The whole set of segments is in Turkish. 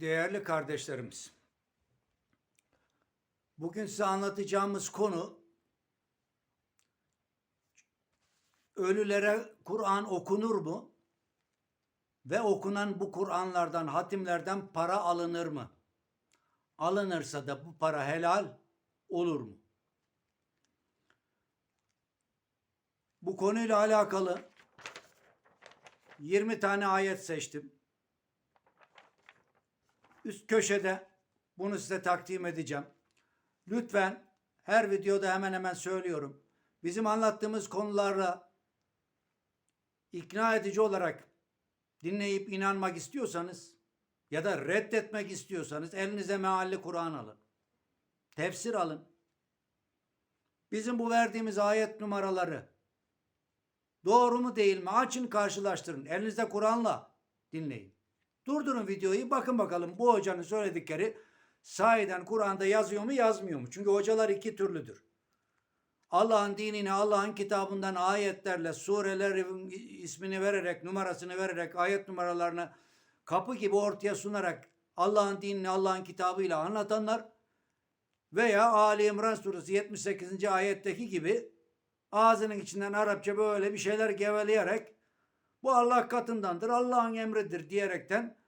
Değerli kardeşlerimiz, bugün size anlatacağımız konu ölülere Kur'an okunur mu? Ve okunan bu Kur'anlardan, hatimlerden para alınır mı? Alınırsa da bu para helal olur mu? Bu konuyla alakalı 20 tane ayet seçtim. Üst köşede bunu size takdim edeceğim. Lütfen her videoda hemen hemen söylüyorum. Bizim anlattığımız konularla ikna edici olarak dinleyip inanmak istiyorsanız ya da reddetmek istiyorsanız elinize mealli Kur'an alın. Tefsir alın. Bizim bu verdiğimiz ayet numaraları doğru mu değil mi açın karşılaştırın. Elinizde Kur'an'la dinleyin. Durdurun videoyu bakın bakalım bu hocanın söyledikleri sahiden Kur'an'da yazıyor mu yazmıyor mu? Çünkü hocalar iki türlüdür. Allah'ın dinini Allah'ın kitabından ayetlerle surelerin ismini vererek numarasını vererek ayet numaralarını kapı gibi ortaya sunarak Allah'ın dinini Allah'ın kitabıyla anlatanlar veya Ali İmran suresi 78. ayetteki gibi ağzının içinden Arapça böyle bir şeyler geveleyerek bu Allah katındandır, Allah'ın emridir diyerekten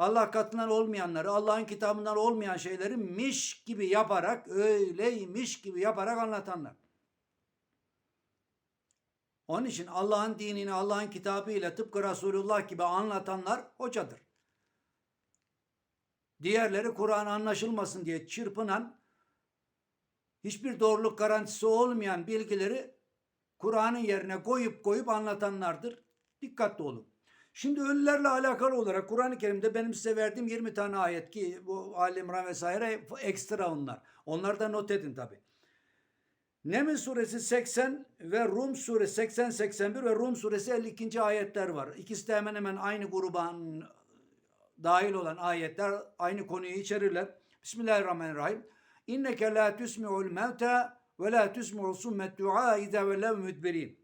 Allah katından olmayanları, Allah'ın kitabından olmayan şeyleri miş gibi yaparak, öyleymiş gibi yaparak anlatanlar. Onun için Allah'ın dinini Allah'ın kitabıyla tıpkı Resulullah gibi anlatanlar hocadır. Diğerleri Kur'an anlaşılmasın diye çırpınan, hiçbir doğruluk garantisi olmayan bilgileri Kur'an'ın yerine koyup koyup anlatanlardır. Dikkatli olun. Şimdi ölülerle alakalı olarak Kur'an-ı Kerim'de benim size verdiğim 20 tane ayet ki bu Ali İmran vesaire ekstra onlar. Onları da not edin tabi. Neml suresi 80 ve Rum suresi 80-81 ve Rum suresi 52. ayetler var. İkisi de hemen hemen aynı gruban dahil olan ayetler aynı konuyu içerirler. Bismillahirrahmanirrahim. İnneke la tusmi'ul mevta ve la tusmi'u summet du'a ve lev müdbirin.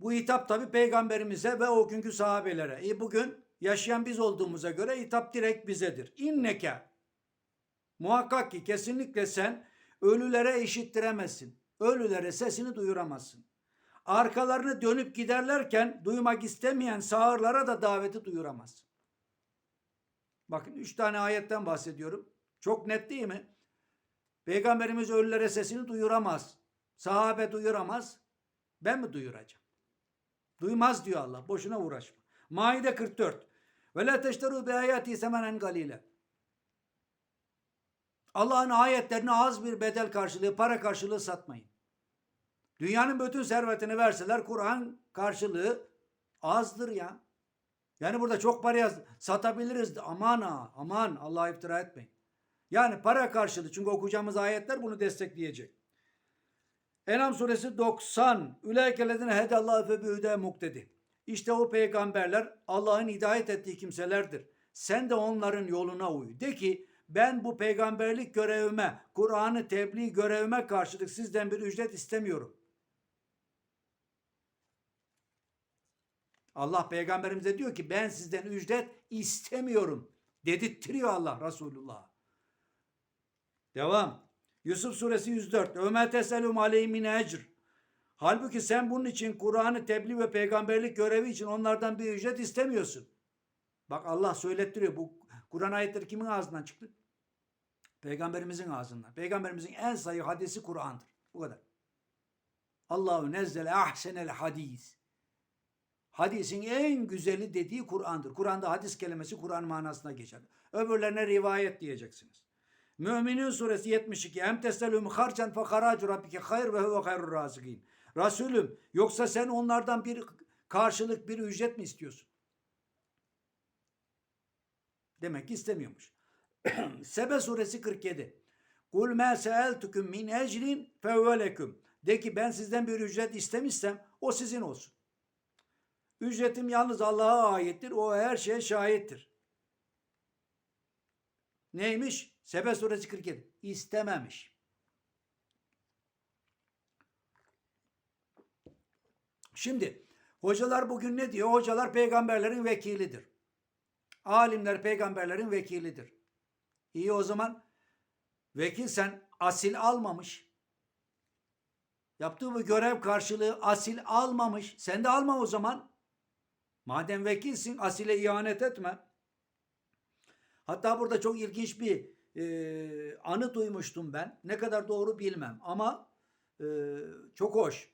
Bu hitap tabi peygamberimize ve o günkü sahabelere. E bugün yaşayan biz olduğumuza göre hitap direkt bizedir. İnneke muhakkak ki kesinlikle sen ölülere işittiremezsin. Ölülere sesini duyuramazsın. Arkalarını dönüp giderlerken duymak istemeyen sağırlara da daveti duyuramazsın. Bakın üç tane ayetten bahsediyorum. Çok net değil mi? Peygamberimiz ölülere sesini duyuramaz. Sahabe duyuramaz. Ben mi duyuracağım? Duymaz diyor Allah. Boşuna uğraşma. Maide 44. Ve la teşteru bi ayati semenen galile. Allah'ın ayetlerini az bir bedel karşılığı, para karşılığı satmayın. Dünyanın bütün servetini verseler Kur'an karşılığı azdır ya. Yani burada çok para yaz, satabiliriz. Aman ha, aman Allah'a iftira etmeyin. Yani para karşılığı çünkü okuyacağımız ayetler bunu destekleyecek. Enam suresi 90. Üleykelezine hedallahu fe bühüde muktedi. İşte o peygamberler Allah'ın hidayet ettiği kimselerdir. Sen de onların yoluna uy. De ki ben bu peygamberlik görevime, Kur'an'ı tebliğ görevime karşılık sizden bir ücret istemiyorum. Allah peygamberimize diyor ki ben sizden ücret istemiyorum. Dedirttiriyor Allah Resulullah. Devam. Yusuf suresi 104. Ömer teselum aleyhi min ecr. Halbuki sen bunun için Kur'an'ı tebliğ ve peygamberlik görevi için onlardan bir ücret istemiyorsun. Bak Allah söylettiriyor. Bu Kur'an ayetleri kimin ağzından çıktı? Peygamberimizin ağzından. Peygamberimizin en sayı hadisi Kur'an'dır. Bu kadar. Allahu nezzele ahsenel hadis. Hadisin en güzeli dediği Kur'an'dır. Kur'an'da hadis kelimesi Kur'an manasına geçer. Öbürlerine rivayet diyeceksiniz. Müminin suresi 72. Em teselüm harcen fe haracu rabbike hayr ve huve hayrur razıkin. Resulüm yoksa sen onlardan bir karşılık bir ücret mi istiyorsun? Demek ki istemiyormuş. Sebe suresi 47. Kul ma seeltukum min ecrin fevvelekum. De ki ben sizden bir ücret istemişsem o sizin olsun. Ücretim yalnız Allah'a aittir. O her şeye şahittir. Neymiş? Sebe suresi 47. İstememiş. Şimdi hocalar bugün ne diyor? Hocalar peygamberlerin vekilidir. Alimler peygamberlerin vekilidir. İyi o zaman vekil sen asil almamış. Yaptığı bu görev karşılığı asil almamış. Sen de alma o zaman. Madem vekilsin asile ihanet etme. Hatta burada çok ilginç bir e, anı duymuştum ben. Ne kadar doğru bilmem ama e, çok hoş.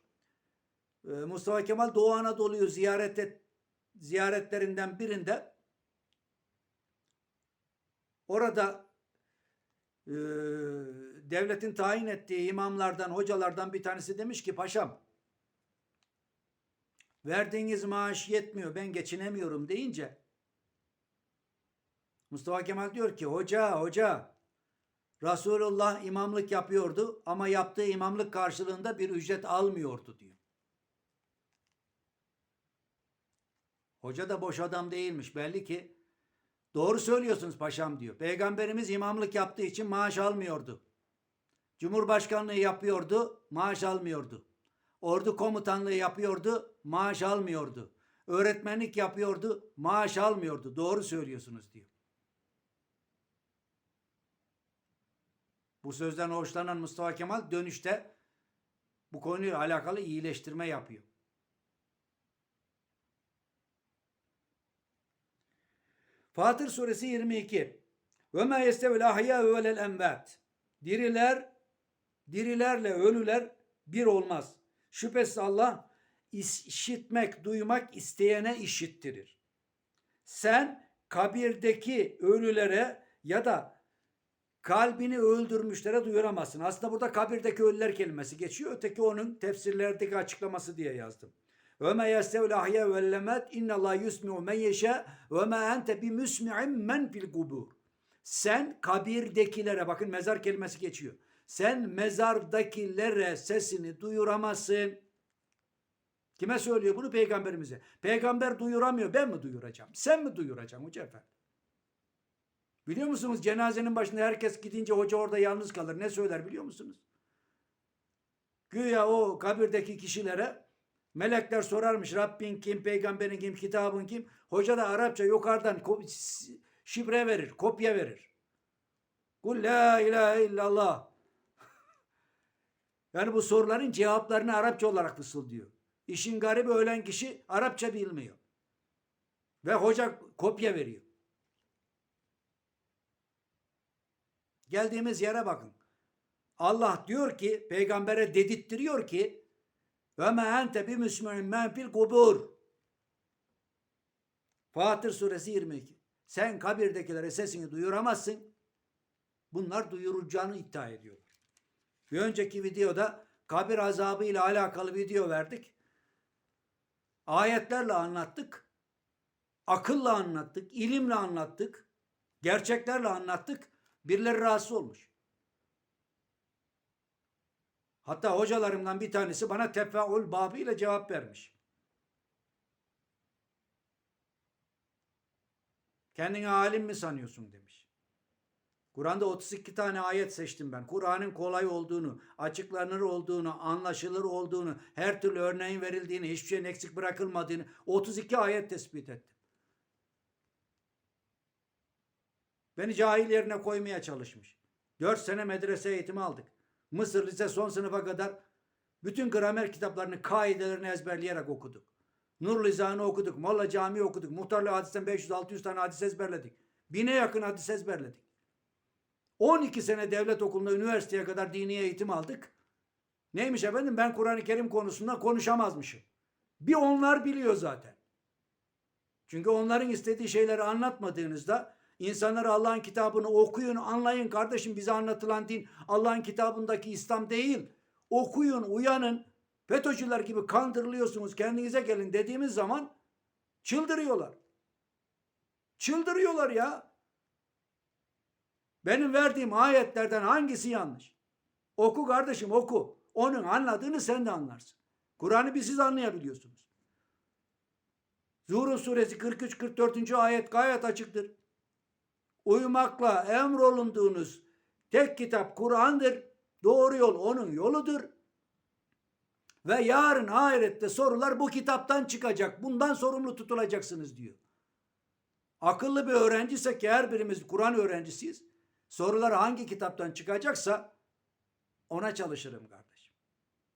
E, Mustafa Kemal Doğu Anadolu'yu ziyaret et, ziyaretlerinden birinde orada e, devletin tayin ettiği imamlardan, hocalardan bir tanesi demiş ki paşam verdiğiniz maaş yetmiyor ben geçinemiyorum deyince Mustafa Kemal diyor ki hoca hoca Resulullah imamlık yapıyordu ama yaptığı imamlık karşılığında bir ücret almıyordu diyor. Hoca da boş adam değilmiş belli ki doğru söylüyorsunuz paşam diyor. Peygamberimiz imamlık yaptığı için maaş almıyordu. Cumhurbaşkanlığı yapıyordu, maaş almıyordu. Ordu komutanlığı yapıyordu, maaş almıyordu. Öğretmenlik yapıyordu, maaş almıyordu. Doğru söylüyorsunuz diyor. Bu sözden hoşlanan Mustafa Kemal dönüşte bu konuyla alakalı iyileştirme yapıyor. Fatır suresi 22. Ve ma yestevil ahya velel enbat. Diriler dirilerle ölüler bir olmaz. Şüphesiz Allah işitmek, duymak isteyene işittirir. Sen kabirdeki ölülere ya da kalbini öldürmüşlere duyuramazsın. Aslında burada kabirdeki ölüler kelimesi geçiyor. Öteki onun tefsirlerdeki açıklaması diye yazdım. Ve me yestevil ahya vel lemet inna Allah yusmi'u men yeşe ve me ente bi musmi'in men fil kubur. Sen kabirdekilere bakın mezar kelimesi geçiyor. Sen mezardakilere sesini duyuramazsın. Kime söylüyor bunu? Peygamberimize. Peygamber duyuramıyor. Ben mi duyuracağım? Sen mi duyuracaksın hoca efendi? Biliyor musunuz cenazenin başında herkes gidince hoca orada yalnız kalır. Ne söyler biliyor musunuz? Güya o kabirdeki kişilere melekler sorarmış Rabbin kim, peygamberin kim, kitabın kim. Hoca da Arapça yukarıdan şifre verir, kopya verir. Kul la ilahe illallah. yani bu soruların cevaplarını Arapça olarak fısıldıyor. İşin garibi ölen kişi Arapça bilmiyor. Ve hoca kopya veriyor. Geldiğimiz yere bakın. Allah diyor ki peygambere dedittiriyor ki ve me ente bi müsmi'in men fil kubur. Fatır suresi 22. Sen kabirdekilere sesini duyuramazsın. Bunlar duyuracağını iddia ediyorlar. Bir önceki videoda kabir azabı ile alakalı video verdik. Ayetlerle anlattık. Akılla anlattık, ilimle anlattık, gerçeklerle anlattık. Birileri rahatsız olmuş. Hatta hocalarımdan bir tanesi bana tefeül babı ile cevap vermiş. Kendini alim mi sanıyorsun demiş. Kur'an'da 32 tane ayet seçtim ben. Kur'an'ın kolay olduğunu, açıklanır olduğunu, anlaşılır olduğunu, her türlü örneğin verildiğini, hiçbir şeyin eksik bırakılmadığını 32 ayet tespit ettim. Beni cahil yerine koymaya çalışmış. Dört sene medrese eğitimi aldık. Mısır lise son sınıfa kadar bütün gramer kitaplarını, kaidelerini ezberleyerek okuduk. Nur Lizan'ı okuduk, Molla Camii okuduk. Muhtarlı hadisten 500-600 tane hadis ezberledik. Bine yakın hadis ezberledik. 12 sene devlet okulunda üniversiteye kadar dini eğitim aldık. Neymiş efendim ben Kur'an-ı Kerim konusunda konuşamazmışım. Bir onlar biliyor zaten. Çünkü onların istediği şeyleri anlatmadığınızda insanlara Allah'ın kitabını okuyun, anlayın kardeşim bize anlatılan din Allah'ın kitabındaki İslam değil. Okuyun, uyanın. FETÖ'cüler gibi kandırılıyorsunuz kendinize gelin dediğimiz zaman çıldırıyorlar. Çıldırıyorlar ya. Benim verdiğim ayetlerden hangisi yanlış? Oku kardeşim oku. Onun anladığını sen de anlarsın. Kur'an'ı bir siz anlayabiliyorsunuz. Zuhruf suresi 43-44. ayet gayet açıktır. Uymakla emrolunduğunuz tek kitap Kur'an'dır. Doğru yol onun yoludur. Ve yarın ahirette sorular bu kitaptan çıkacak. Bundan sorumlu tutulacaksınız diyor. Akıllı bir öğrenciysek ki her birimiz Kur'an öğrencisiyiz. Sorular hangi kitaptan çıkacaksa ona çalışırım kardeşim.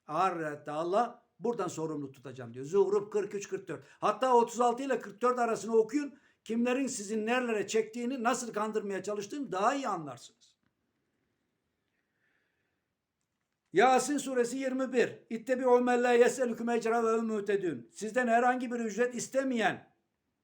Ahirette Allah buradan sorumlu tutacağım diyor. Zuhruf 43-44. Hatta 36 ile 44 arasını okuyun. Kimlerin sizin nerelere çektiğini, nasıl kandırmaya çalıştığını daha iyi anlarsınız. Yasin suresi 21. İttebi umelle yeselüküm ecra ve mütedün. Sizden herhangi bir ücret istemeyen,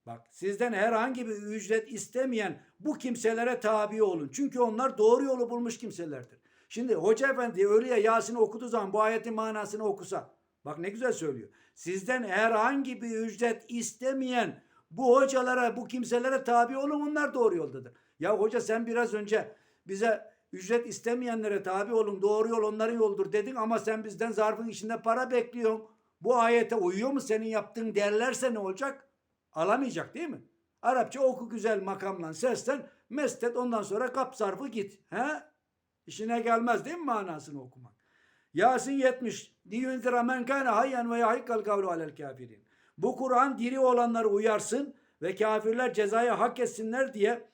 bak sizden herhangi bir ücret istemeyen bu kimselere tabi olun. Çünkü onlar doğru yolu bulmuş kimselerdir. Şimdi Hoca Efendi ölüye Yasin'i okuduğu zaman bu ayetin manasını okusa, bak ne güzel söylüyor. Sizden herhangi bir ücret istemeyen bu hocalara, bu kimselere tabi olun onlar doğru yoldadır. Ya hoca sen biraz önce bize ücret istemeyenlere tabi olun doğru yol onların yoldur dedin ama sen bizden zarfın içinde para bekliyorsun. Bu ayete uyuyor mu senin yaptığın derlerse ne olacak? Alamayacak değil mi? Arapça oku güzel makamla sesten mestet ondan sonra kap zarfı git. He? İşine gelmez değil mi manasını okumak? Yasin 70. Liyunzira men kâne hayyen ve yahikkal kavlu alel kafirin. Bu Kur'an diri olanları uyarsın ve kafirler cezayı hak etsinler diye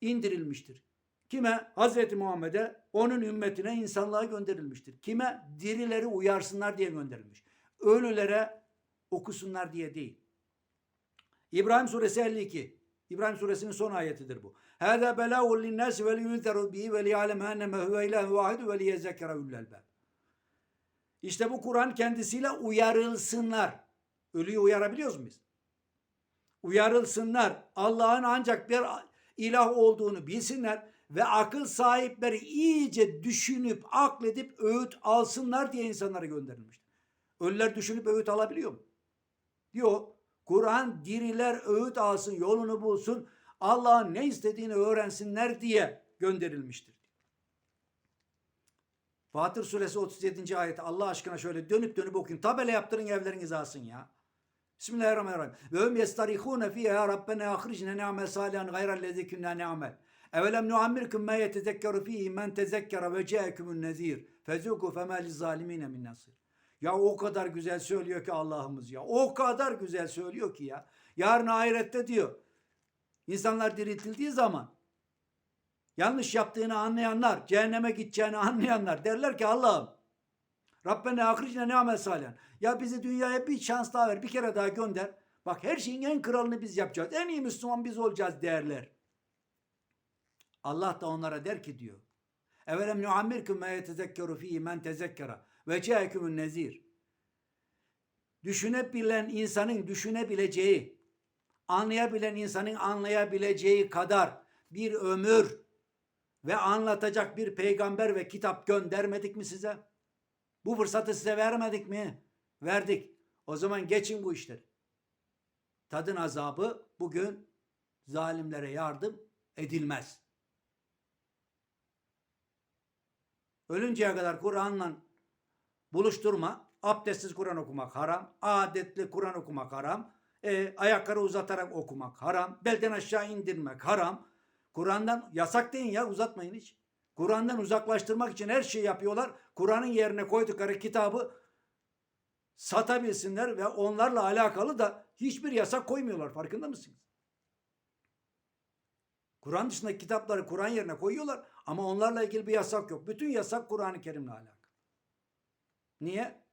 indirilmiştir. Kime? Hazreti Muhammed'e, onun ümmetine, insanlığa gönderilmiştir. Kime? Dirileri uyarsınlar diye gönderilmiş. Ölülere okusunlar diye değil. İbrahim suresi 52. İbrahim suresinin son ayetidir bu. Hâzâ belâhul linnâsi ve liyunzeru bihi ve liyâlem enneme huve ilâhu vâhidu ve liyezekkere üllelbâb. İşte bu Kur'an kendisiyle uyarılsınlar. Ölüyü uyarabiliyoruz mu biz? Uyarılsınlar. Allah'ın ancak bir ilah olduğunu bilsinler ve akıl sahipleri iyice düşünüp akledip öğüt alsınlar diye insanlara gönderilmiştir. Ölüler düşünüp öğüt alabiliyor mu? Diyor. Kur'an diriler öğüt alsın, yolunu bulsun, Allah'ın ne istediğini öğrensinler diye gönderilmiştir. Fatır suresi 37. ayet Allah aşkına şöyle dönüp dönüp okuyun. Tabela yaptırın evlerinize alsın ya. Bismillahirrahmanirrahim. Ve hum yestarihune fiye ya Rabbena ahricne ne'amel salihan gayrellezi künne ne'amel. Evelem nuammirkum ma yetezekkeru fihi men tezekkere ve ce'ekumun nezir. Fezuku fema lizzalimine min nasir. Ya o kadar güzel söylüyor ki Allah'ımız ya. O kadar güzel söylüyor ki ya. Yarın ahirette diyor. İnsanlar diriltildiği zaman yanlış yaptığını anlayanlar, cehenneme gideceğini anlayanlar derler ki Allah'ım Rabbena ahricne ne amel salihan. Ya bizi dünyaya bir şans daha ver, bir kere daha gönder. Bak her şeyin en kralını biz yapacağız. En iyi Müslüman biz olacağız derler. Allah da onlara der ki diyor. Evelem nuammirkum ma yetezekkeru fihi men tezekkera ve ce'ekumun nezir. Düşünebilen insanın düşünebileceği, anlayabilen insanın anlayabileceği kadar bir ömür ve anlatacak bir peygamber ve kitap göndermedik mi size? Bu fırsatı size vermedik mi? Verdik. O zaman geçin bu işleri. Tadın azabı bugün zalimlere yardım edilmez. Ölünceye kadar Kur'an'la buluşturma. Abdestsiz Kur'an okumak haram. Adetli Kur'an okumak haram. E, ayakları uzatarak okumak haram. Belden aşağı indirmek haram. Kur'an'dan yasak deyin ya uzatmayın hiç. Kur'an'dan uzaklaştırmak için her şeyi yapıyorlar. Kur'an'ın yerine koydukları kitabı satabilsinler ve onlarla alakalı da hiçbir yasak koymuyorlar. Farkında mısınız? Kur'an dışındaki kitapları Kur'an yerine koyuyorlar ama onlarla ilgili bir yasak yok. Bütün yasak Kur'an-ı Kerim'le alakalı. Niye?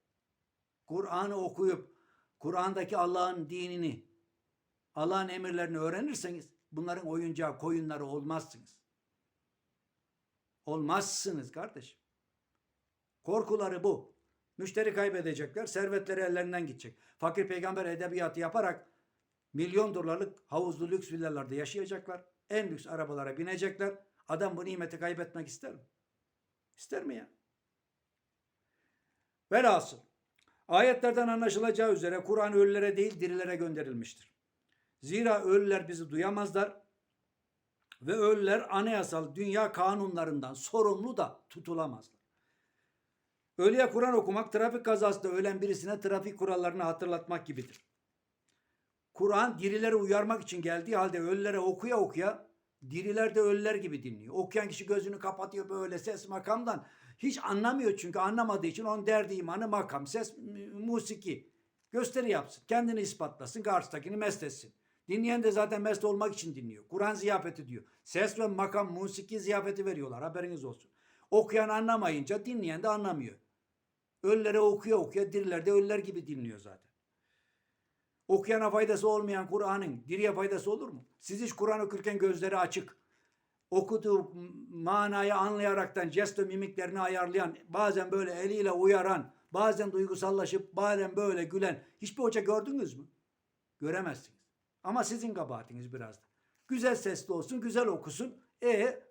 Kur'an'ı okuyup Kur'an'daki Allah'ın dinini, Allah'ın emirlerini öğrenirseniz bunların oyuncağı, koyunları olmazsınız. Olmazsınız kardeşim. Korkuları bu. Müşteri kaybedecekler, servetleri ellerinden gidecek. Fakir peygamber edebiyatı yaparak milyon dolarlık havuzlu lüks villalarda yaşayacaklar. En lüks arabalara binecekler. Adam bu nimeti kaybetmek ister mi? İster mi ya? Velhasıl ayetlerden anlaşılacağı üzere Kur'an ölülere değil dirilere gönderilmiştir. Zira ölüler bizi duyamazlar ve ölüler anayasal dünya kanunlarından sorumlu da tutulamazlar. Ölüye Kur'an okumak trafik kazasında ölen birisine trafik kurallarını hatırlatmak gibidir. Kur'an dirileri uyarmak için geldiği halde ölülere okuya okuya diriler de ölüler gibi dinliyor. Okuyan kişi gözünü kapatıyor böyle ses makamdan. Hiç anlamıyor çünkü anlamadığı için onun derdi imanı makam, ses, musiki. Gösteri yapsın. Kendini ispatlasın. Karşıdakini mest etsin. Dinleyen de zaten mest olmak için dinliyor. Kur'an ziyafeti diyor. Ses ve makam, musiki ziyafeti veriyorlar. Haberiniz olsun. Okuyan anlamayınca dinleyen de anlamıyor. Ölülere okuyor okuyor. Diriler de ölüler gibi dinliyor zaten. Okuyana faydası olmayan Kur'an'ın diriye faydası olur mu? Siz hiç Kur'an okurken gözleri açık. Okuduğu manayı anlayaraktan jest ve mimiklerini ayarlayan, bazen böyle eliyle uyaran, bazen duygusallaşıp, bazen böyle gülen hiçbir hoca gördünüz mü? Göremezsiniz. Ama sizin kabahatiniz biraz da. Güzel sesli olsun, güzel okusun. E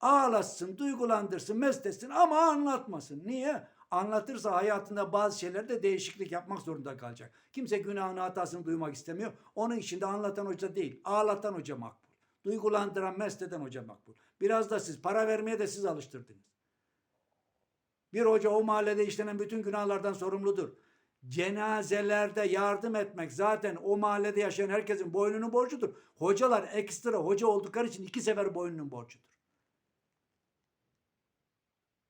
ağlatsın, duygulandırsın, mest etsin ama anlatmasın. Niye? Anlatırsa hayatında bazı şeylerde değişiklik yapmak zorunda kalacak. Kimse günahını hatasını duymak istemiyor. Onun için de anlatan hoca değil, ağlatan hoca makbul. Duygulandıran, mest eden hoca makbul. Biraz da siz, para vermeye de siz alıştırdınız. Bir hoca o mahallede işlenen bütün günahlardan sorumludur. Cenazelerde yardım etmek zaten o mahallede yaşayan herkesin boynunun borcudur. Hocalar ekstra hoca oldukları için iki sefer boynunun borcudur.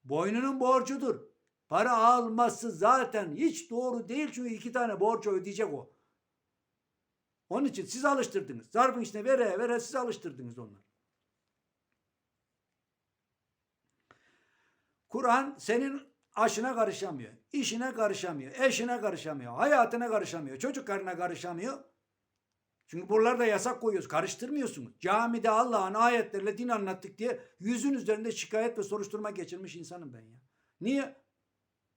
Boynunun borcudur. Para alması zaten hiç doğru değil çünkü iki tane borç ödeyecek o. Onun için siz alıştırdınız. Zarfın içine vere vere siz alıştırdınız onları. Kur'an senin aşına karışamıyor. işine karışamıyor. Eşine karışamıyor. Hayatına karışamıyor. Çocuklarına karışamıyor. Çünkü buralarda yasak koyuyoruz. Karıştırmıyorsunuz. Camide Allah'ın ayetleriyle din anlattık diye yüzün üzerinde şikayet ve soruşturma geçirmiş insanım ben ya. Niye?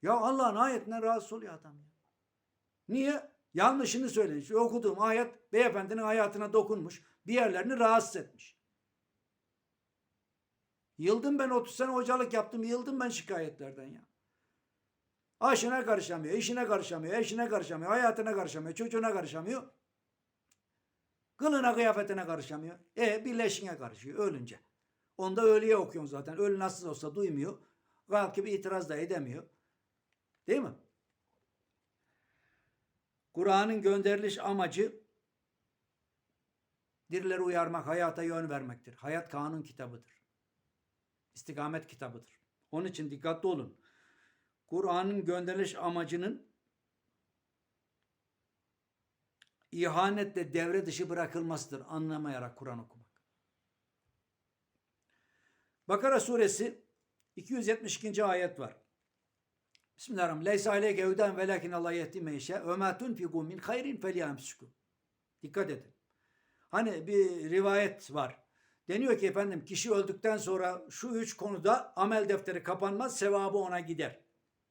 Ya Allah'ın ayetinden rahatsız oluyor adam ya. Niye? Yanlışını söylemiş. Okuduğum ayet beyefendinin hayatına dokunmuş. Bir yerlerini rahatsız etmiş. Yıldım ben 30 sene hocalık yaptım. Yıldım ben şikayetlerden ya. Aşına karışamıyor, işine karışamıyor, eşine karışamıyor, hayatına karışamıyor, çocuğuna karışamıyor. Kılına kıyafetine karışamıyor. E bir leşine karışıyor ölünce. Onda ölüye okuyorsun zaten. Ölü nasıl olsa duymuyor. Kalkıp itiraz da edemiyor. Değil mi? Kur'an'ın gönderiliş amacı dirileri uyarmak, hayata yön vermektir. Hayat kanun kitabıdır. İstikamet kitabıdır. Onun için dikkatli olun. Kur'an'ın gönderiliş amacının ihanetle devre dışı bırakılmasıdır. Anlamayarak Kur'an okumak. Bakara suresi 272. ayet var. Bismillahirrahmanirrahim. Leysa aleyke huden velakin Allah yehdi meyşe ve ma tunfiku min hayrin feliyamsikum. Dikkat edin. Hani bir rivayet var. Deniyor ki efendim kişi öldükten sonra şu üç konuda amel defteri kapanmaz, sevabı ona gider.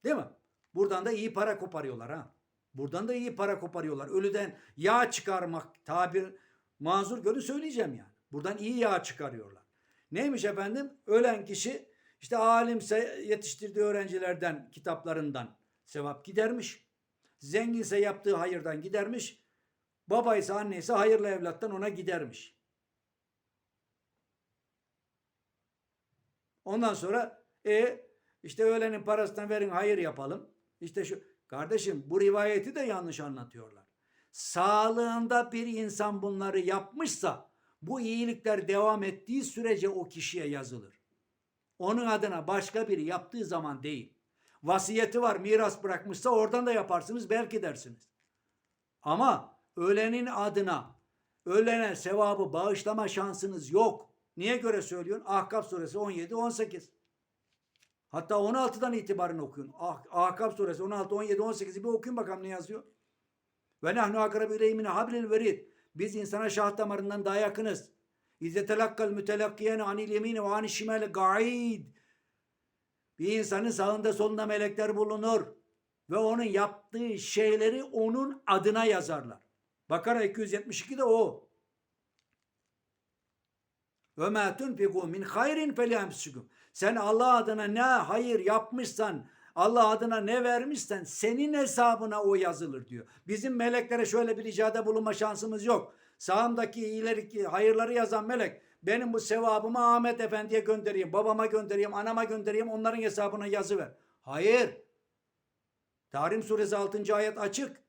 Değil mi? Buradan da iyi para koparıyorlar ha. Buradan da iyi para koparıyorlar. Ölüden yağ çıkarmak tabir mazur görü söyleyeceğim yani. Buradan iyi yağ çıkarıyorlar. Neymiş efendim? Ölen kişi işte alimse yetiştirdiği öğrencilerden, kitaplarından sevap gidermiş. Zenginse yaptığı hayırdan gidermiş. Babaysa anneyse hayırlı evlattan ona gidermiş. Ondan sonra e işte öğlenin parasından verin hayır yapalım. İşte şu kardeşim bu rivayeti de yanlış anlatıyorlar. Sağlığında bir insan bunları yapmışsa bu iyilikler devam ettiği sürece o kişiye yazılır. Onun adına başka biri yaptığı zaman değil. Vasiyeti var, miras bırakmışsa oradan da yaparsınız belki dersiniz. Ama ölenin adına ölene sevabı bağışlama şansınız yok. Niye göre söylüyorsun? Ahkaf suresi 17 18. Hatta 16'dan itibaren okuyun. Ah, Ahkaf suresi 16 17 18'i bir okuyun bakalım ne yazıyor. Ve nahnu akrabu ileyhine hablil verid. Biz insana şah damarından daha yakınız. İzze telakkal mütelakkiyene anil yemine ve anil şimale ga'id. Bir insanın sağında solunda melekler bulunur. Ve onun yaptığı şeyleri onun adına yazarlar. Bakara 272 de o. Ve ma tunfiku min hayrin feliyamsikum. Sen Allah adına ne hayır yapmışsan, Allah adına ne vermişsen senin hesabına o yazılır diyor. Bizim meleklere şöyle bir ricada bulunma şansımız yok. Sağımdaki iyileri, hayırları yazan melek benim bu sevabımı Ahmet Efendi'ye göndereyim, babama göndereyim, anama göndereyim, onların hesabına yazıver. Hayır. Tahrim suresi 6. ayet açık.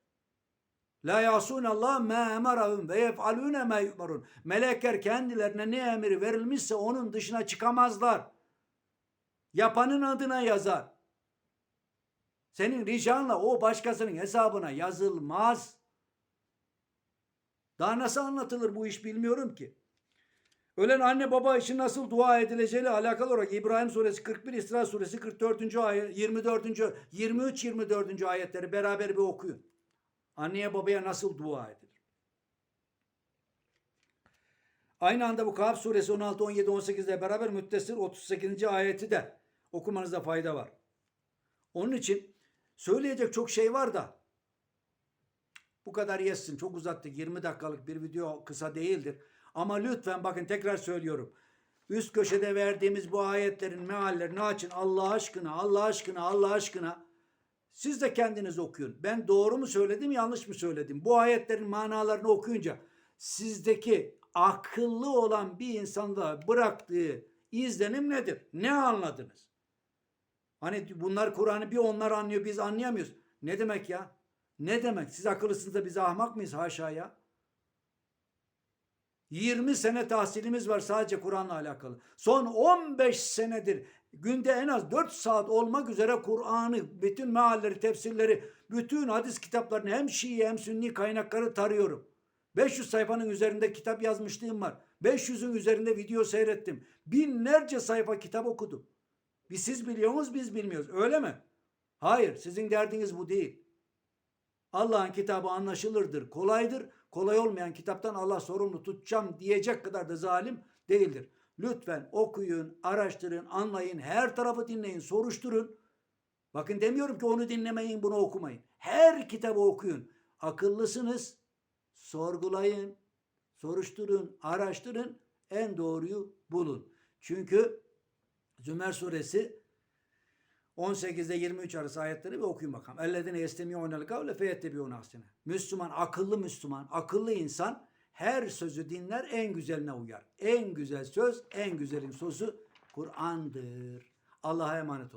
La yasun Allah ma emarahum ve yef'alune ma yu'marun. Melekler kendilerine ne emir verilmişse onun dışına çıkamazlar. Yapanın adına yazar. Senin ricanla o başkasının hesabına yazılmaz. Daha nasıl anlatılır bu iş bilmiyorum ki. Ölen anne baba için nasıl dua edileceğiyle alakalı olarak İbrahim suresi 41, İsra suresi 44. ayet, 24. 23 24. ayetleri beraber bir okuyun. Anneye babaya nasıl dua edilir? Aynı anda bu Kahf suresi 16, 17, 18 ile beraber Müttesir 38. ayeti de okumanızda fayda var. Onun için söyleyecek çok şey var da bu kadar yetsin. Çok uzattık. 20 dakikalık bir video kısa değildir. Ama lütfen bakın tekrar söylüyorum. Üst köşede verdiğimiz bu ayetlerin meallerini açın. Allah aşkına, Allah aşkına, Allah aşkına. Siz de kendiniz okuyun. Ben doğru mu söyledim, yanlış mı söyledim? Bu ayetlerin manalarını okuyunca sizdeki akıllı olan bir insanda bıraktığı izlenim nedir? Ne anladınız? Hani bunlar Kur'an'ı bir onlar anlıyor, biz anlayamıyoruz. Ne demek ya? Ne demek? Siz akıllısınız da biz ahmak mıyız? Haşa ya. 20 sene tahsilimiz var sadece Kur'an'la alakalı. Son 15 senedir günde en az 4 saat olmak üzere Kur'an'ı, bütün mealleri, tefsirleri, bütün hadis kitaplarını hem Şii hem Sünni kaynakları tarıyorum. 500 sayfanın üzerinde kitap yazmışlığım var. 500'ün üzerinde video seyrettim. Binlerce sayfa kitap okudum. Bir siz biliyorsunuz biz bilmiyoruz. Öyle mi? Hayır sizin derdiniz bu değil. Allah'ın kitabı anlaşılırdır, kolaydır. Kolay olmayan kitaptan Allah sorumlu tutacağım diyecek kadar da zalim değildir. Lütfen okuyun, araştırın, anlayın, her tarafı dinleyin, soruşturun. Bakın demiyorum ki onu dinlemeyin, bunu okumayın. Her kitabı okuyun. Akıllısınız, sorgulayın, soruşturun, araştırın, en doğruyu bulun. Çünkü Zümer suresi 18 ile 23 arası ayetleri bir okuyun bakalım. Ellezine yestemi'ûnel kavle feyettebiûne ahsene. Müslüman, akıllı Müslüman, akıllı insan her sözü dinler, en güzeline uyar. En güzel söz, en güzelin sözü Kur'an'dır. Allah'a emanet olun.